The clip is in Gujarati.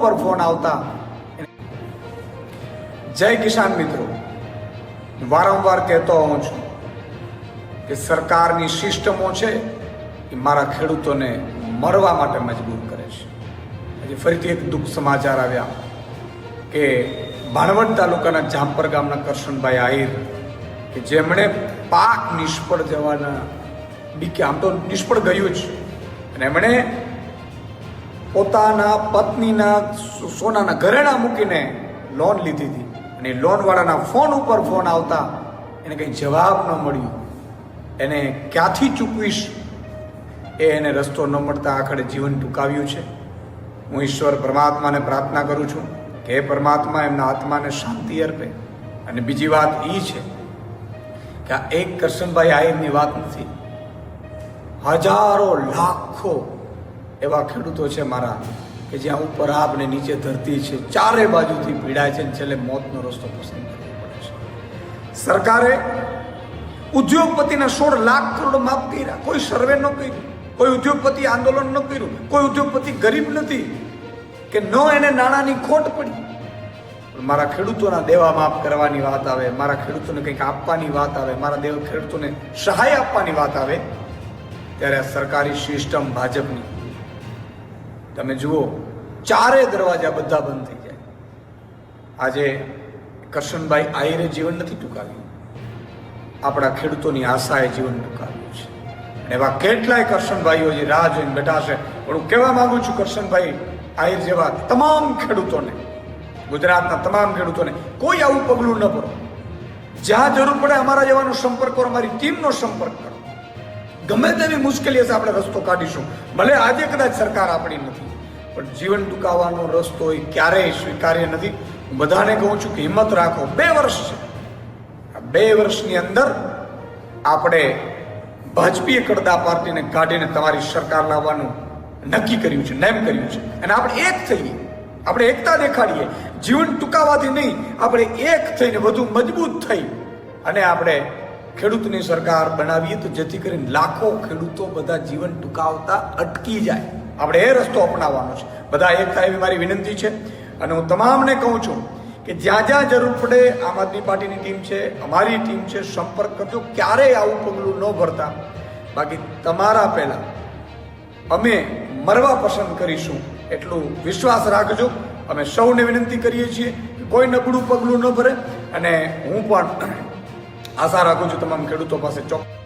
પર ફોન આવતા. જય કિસાન મિત્રો. વારંવાર કહેતો હોઉં છું કે સરકારની સિસ્ટમો છે એ મારા ખેડૂતોને મરવા માટે મજબૂર કરે છે. આજે ફરીથી એક દુઃખ સમાચાર આવ્યા કે ભાણવડ તાલુકાના જામપર ગામના કરશનભાઈ આહિર કે જેમણે પાક નિષ્ફળ જવાના બીકે આમ તો નિષ્ફળ ગયું જ. અને એમણે પોતાના પત્નીના સોનાના ઘરેણા મૂકીને લોન લીધી હતી. અને લોનવાળાના ફોન ઉપર ફોન આવતા એને કંઈ જવાબ ન મળ્યો. એને ક્યાંથી ચૂકવીશ? એ એને રસ્તો ન મળતા આખરે જીવન ટૂંકાવ્યું છે. હું ઈશ્વર પરમાત્માને પ્રાર્થના કરું છું કે પરમાત્મા, એમના આત્માને શાંતિ અર્પે. અને બીજી વાત એ છે કે આ એક કરશનભાઈ આયરની વાત નથી. હજારો લાખો એવા ખેડૂતો છે મારા કે જ્યાં ઉપર આપ ને નીચે ધરતી છે, ચારે બાજુથી પીડાય છે છેલ્લે મોતનો રસ્તો પસંદ કરવો પડે છે. સરકારે ઉદ્યોગપતિના સોળ લાખ કરોડ માફ કર્યા. કોઈ સર્વે ન કર્યું, કોઈ ઉદ્યોગપતિ આંદોલન ન કર્યું, કોઈ ઉદ્યોગપતિ ગરીબ નથી કે ન એને નાણાંની ખોટ પડી. મારા ખેડૂતોના દેવા માફ કરવાની વાત આવે, મારા ખેડૂતોને કંઈક આપવાની વાત આવે, મારા દેવ ખેડૂતોને સહાય આપવાની વાત આવે, ત્યારે સરકારી સિસ્ટમ ભાજપની તમે જુઓ, ચારે દરવાજા બધા બંધ થઈ જાય. આજે કરશનભાઈ આયરે જીવન નથી ટૂંકાવ્યું. આપણા ખેડૂતોની આશાએ જીવન ટૂંકાવ્યું છે. અને એવા કેટલાય કરશનભાઈઓ જે રાહ જોઈને બેઠા છે, પણ હું કહેવા માંગુ છું કરશનભાઈ આહિર જેવા તમામ ખેડૂતોને, ગુજરાતના તમામ ખેડૂતોને, કોઈ આવું પગલું ન ભરો. જ્યાં જરૂર પડે અમારા જેવાનો સંપર્ક કરો, અમારી ટીમનો સંપર્ક કરો. ગમે તેવી મુશ્કેલી હશે, આપણે રસ્તો કાઢીશું. ભલે આજે કદાચ સરકાર આપણી નથી. પણ જીવન ટૂંકાવાનો રસ્તો એ ક્યારેય સ્વીકાર્ય નથી. બધાને કહું છું કે હિંમત રાખો. બે વર્ષ છે. બે વર્ષની અંદર આપણે ભાજપીય કડદા પાર્ટીને કાઢીને તમારી સરકાર લાવવાનું નક્કી કર્યું છે, નેમ કર્યું છે. અને આપણે એક થઈએ. આપણે એકતા દેખાડીએ. જીવન ટૂંકાવાથી નહીં, આપણે એક થઈને વધુ મજબૂત થઈ અને આપણે ખેડૂતની સરકાર બનાવીએ તો જેથી કરીને લાખો ખેડૂતો બધા જીવન ટૂંકાવતા અટકી જાય. આપણે એ રસ્તો અપનાવવાનો છે. બધા એક થાય એવી મારી વિનંતી છે. અને હું તમામને કહું છું કે જ્યાં જ્યાં જરૂર પડે આમ આદમી પાર્ટીની ટીમ છે, અમારી ટીમ છે, સંપર્ક કરજો. ક્યારેય આવું પગલું ન ભરતા. બાકી તમારા પહેલા અમે મરવા પસંદ કરીશું એટલું વિશ્વાસ રાખજો. અમે સૌને વિનંતી કરીએ છીએ કોઈ નબળું પગલું ન ભરે. અને હું પણ આશા રાખું છું તમામ ખેડૂતો પાસે ચોક્કસ